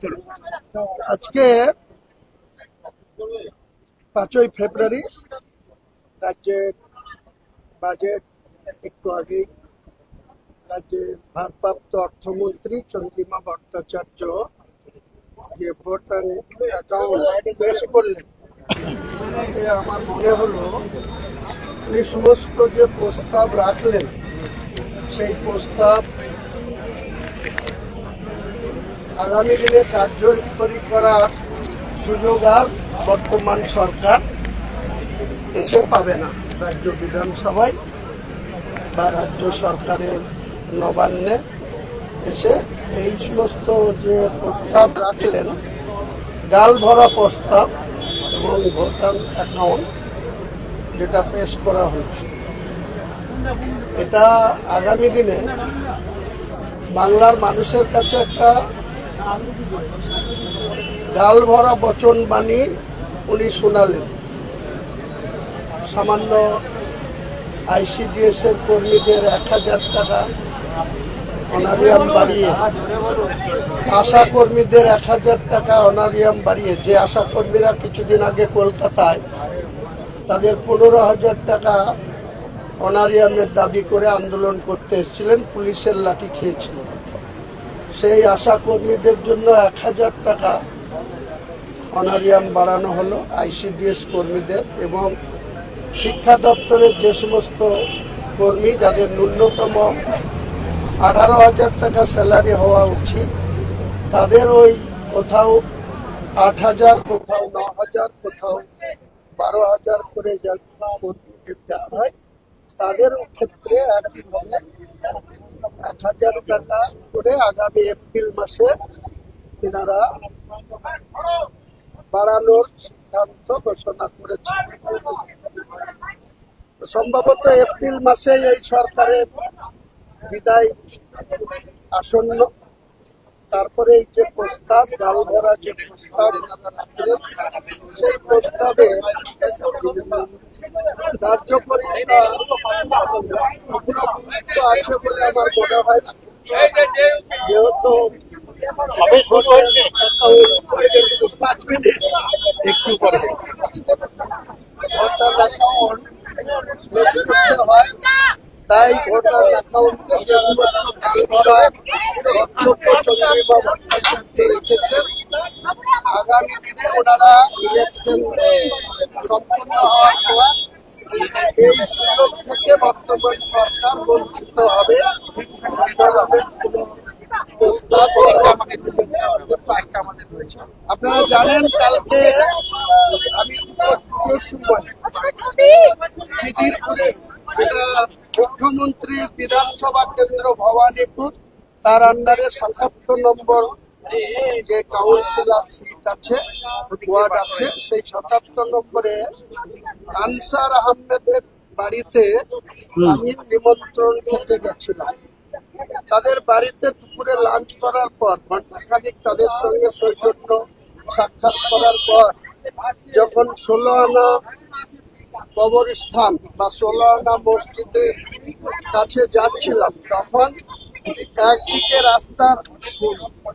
আজকে পাঁচই ফেব্রুয়ারি রাজ্যের বাজেট একটু আগে রাজ্যের ভারপ্রাপ্ত অর্থমন্ত্রী চন্দ্রিমা ভট্টাচার্য যে ভোট অ্যাকাউন্ট পেশ করলেন এতে আমার মনে হলো উনি সমস্ত যে প্রস্তাব রাখলেন, সেই প্রস্তাব আগামী দিনে কার্যকরী করার সুযোগ আর বর্তমান সরকার এসে পাবে না। রাজ্য বিধানসভায় বা রাজ্য সরকারের নবান্নে এসে এই সমস্ত যে প্রস্তাব রাখলেন, গাল ভরা প্রস্তাব এবং ভোটার অ্যাকাউন্ট যেটা পেশ করা হলো, এটা আগামী দিনে বাংলার মানুষের কাছে একটা গাল ভরা বচন বাণী উনি শোনালেন। সামান্য আইসিডিএস এর কর্মীদের এক হাজার টাকা অনারিয়াম বাড়িয়ে, আশা কর্মীদের এক হাজার টাকা অনারিয়াম বাড়িয়ে, যে আশা কর্মীরা কিছুদিন আগে কলকাতায় তাদের পনেরো হাজার টাকা অনারিয়ামের দাবি করে আন্দোলন করতে এসেছিলেন, পুলিশের লাঠি খেয়েছিলেন। সেই আশা কর্মীদের জন্য এক হাজার টাকা অনারিয়াম বাড়ানো হলো আইসিডিএস কর্মীদের এবং শিক্ষা দপ্তরের যে সমস্ত কর্মী, যাদের ন্যূনতম আঠারো হাজার টাকা স্যালারি হওয়া উচিত, তাদের ওই কোথাও আট হাজার, কোথাও ন হাজার, কোথাও বারো হাজার করে দেওয়া হয়, তাদের ক্ষেত্রে একইভাবে এক হাজার টাকা করে আগামী এপ্রিল মাসে এনারা বাড়ানোর সিদ্ধান্ত ঘোষণা করেছে সম্ভবত এপ্রিল মাসে এই সরকারের বিদায় আসন্ন। তারপরে এই যে প্রস্তাব গাল ভরা যে প্রস্তাব, সেই রাখলেন আছে বলে আমার মনে হয় যেহেতু সবে শুরু হয়েছে পাঁচ মিনিট অ্যাকাউন্ট বেশি হয় তাই ভোটার অ্যাকাউন্টে যে সমস্ত আগামী দিনে ওনারা ইলেকশন সম্পূর্ণ হওয়ার পর এই সুযোগ থেকে বর্তমান সরকার বঞ্চিত হবে। আপনারা জানেন, কালকে আমি খিদিরপুরে মুখ্যমন্ত্রীর বিধানসভা কেন্দ্র ভবানীপুর, তার আন্ডারে সাতাত্তর নম্বর যে কাউন্সিলর সিট আছে ওয়ার্ড আছে, সেই সাতাত্তর নম্বরে আনসার আহমেদের বাড়িতে আমি নিমন্ত্রণ খেতে গেছিলাম। তাদের বাড়িতে দুপুরে লাঞ্চ করার পর ঘন্টাখানিক তাদের সঙ্গে সৌজন্য সাক্ষাৎ করার পর যখন ষোলো আনা কবরস্থান বা ষোলো আনা মসজিদের কাছে যাচ্ছিলাম তখন একদিকে রাস্তার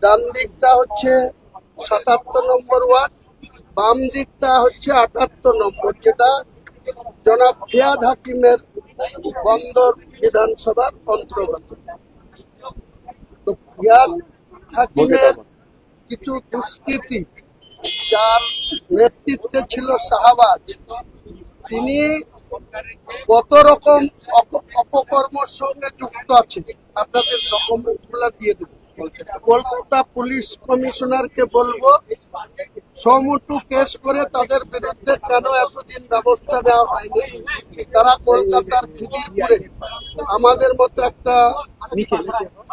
ডান দিকটা হচ্ছে সাতাত্তর নম্বর ওয়ার্ড বাম দিকটা হচ্ছে আটাত্তর নম্বর যেটা জনাব ফিয়াদ হাকিমের বন্দর বিধানসভার অন্তর্গত। তো ফিয়াদ হাকিমের কিছু দুষ্কৃতি যার নেতৃত্বে ছিল শাহবাজ তিনি কত রকম অপ- অপকর্মর সঙ্গে যুক্ত আছে আপনাদের ডকুমেন্টগুলা দিয়ে দেবো। কলকাতা পুলিশ কমিশনারকে বলব সমুটু কেস করে তাদের বিরুদ্ধে কেন এতদিন ব্যবস্থা দেওয়া হয়নি? তারা কলকাতার খিদিরপুরে আমাদের মতো একটা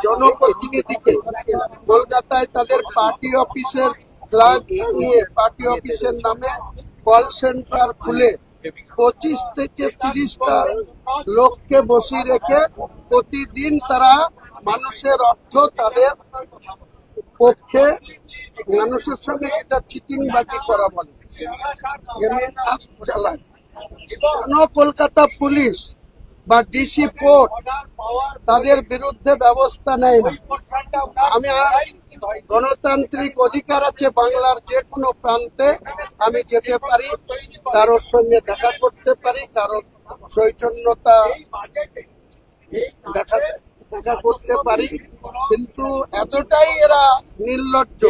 জনপ্রতিনিধিকে কলকাতায় তাদের পার্টি অফিসের ফ্ল্যাগ নিয়ে, পার্টি অফিসের নামে কল সেন্টার খুলে পঁচিশ থেকে তিরিশটা লোককে বসিয়ে রেখে প্রতিদিন তারা মানুষের অর্থ তাদের পক্ষে মানুষের সঙ্গে এটা চিটিংবাজি করা বলে। কলকাতা পুলিশ বা ডিসি পোর্ট তাদের বিরুদ্ধে ব্যবস্থা নেয় না? আমি আর গণতান্ত্রিক অধিকার আছে বাংলার যে কোনো প্রান্তে। আমি যেতে পারি, কারোর সঙ্গে দেখা করতে পারি, কারোর সৌজন্যতা দেখা দেখা করতে পারি, কিন্তু এতটাই এরা নির্লজ্জ।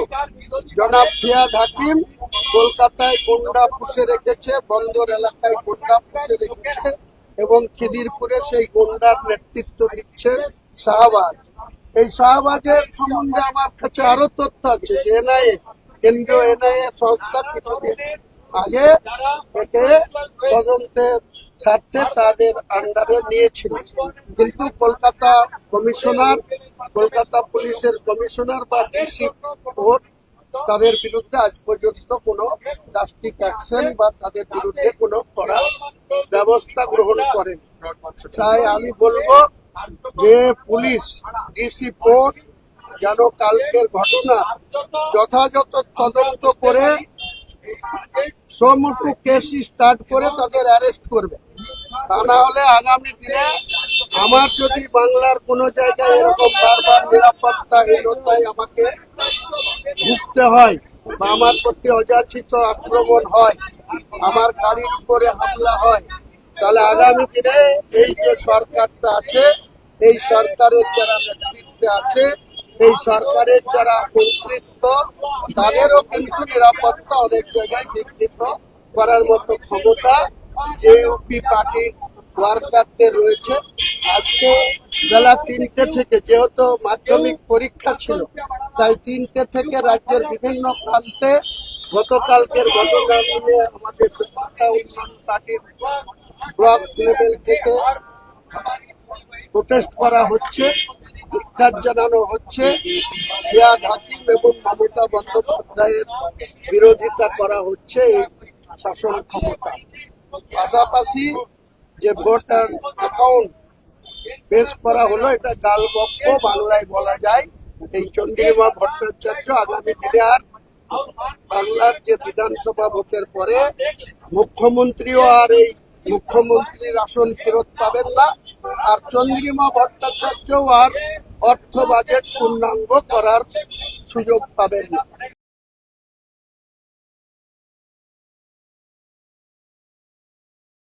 জনাব ফিয়াদ হাকিম কলকাতায় গুন্ডা পুষে রেখেছে, বন্দর এলাকায় গুন্ডা পুষে রেখেছে, এবং খিদিরপুরে সেই গুন্ডার নেতৃত্ব দিচ্ছে শাহবাজ। এই শাহবাজের সম্বন্ধে আমার কাছে আরও তথ্য আছে যে এনআইএ, কেন্দ্রীয় এনআইএ সংস্থা কিছুদিন আগে একে তদন্তের স্বার্থে তাদের আন্ডারে নিয়েছিল। কিন্তু কলকাতা কমিশনার, কলকাতা পুলিশের কমিশনার বা ডিসি কোর্ট তাদের বিরুদ্ধে আজ পর্যন্ত কোনো ড্রাস্টিক অ্যাকশন বা তাদের বিরুদ্ধে কোনো কড়া ব্যবস্থা গ্রহণ করেন। তাই আমি বলব যে পুলিশ, ডিসি কোর্ট যেন কালকের ঘটনা যথাযথ তদন্ত করে সমটু কেস স্টার্ট করে তাদের অ্যারেস্ট করবে। তা না হলে আগামী দিনে আমার যদি বাংলার কোনো জায়গায় এরকম বারবার নিরাপত্তাহীনতায় আমাকে ভুগতে হয় বা আমার প্রতি অযাচিত আক্রমণ হয়, আমার গাড়ির উপরে হামলা হয়, তাহলে আগামী দিনে এই যে সরকারটা আছে, এই সরকারের যারা নেতৃত্বে আছে, এই সরকারের যারা মন্ত্রিত্ব তাদেরও কিন্তু নিরাপত্তা অনেক জায়গায় বিকৃত করার মতো ক্ষমতা যে ইউপি পার্টি ওয়ার্কারদের রয়েছে। আজকে বেলা তিনটে থেকে যেহেতু মাধ্যমিক পরীক্ষা ছিল, তাই তিনটে থেকে রাজ্যের বিভিন্ন প্রান্তে গতকালকের ঘটনা নিয়ে আমাদের মাতা উন্নয়ন পার্টির ব্লক লেভেল থেকে প্রোটেস্ট করা হচ্ছে, ধিক্ষার জানানো হচ্ছে। ফিয়াদ হাকিম এবং মমতা বন্দ্যোপাধ্যায়ের বিরোধিতা করা হচ্ছে এই শাসন ক্ষমতা। পাশাপাশি যে ভোট অ্যাকাউন্ট পেশ করা হলো, এটা গালগপ্প বাংলায় বলা যায়। এই চন্দ্রিমা ভট্টাচার্য আগামী দিনে আর বাংলার যে বিধানসভা ভোটের পরে মুখ্যমন্ত্রীও আর এই মুখ্যমন্ত্রীর আসন ফেরত পাবেন না। আর চন্দ্রিমা ভট্টাচার্য আর অর্থ বাজেট পূর্ণাঙ্গ করার সুযোগ পাবেন না।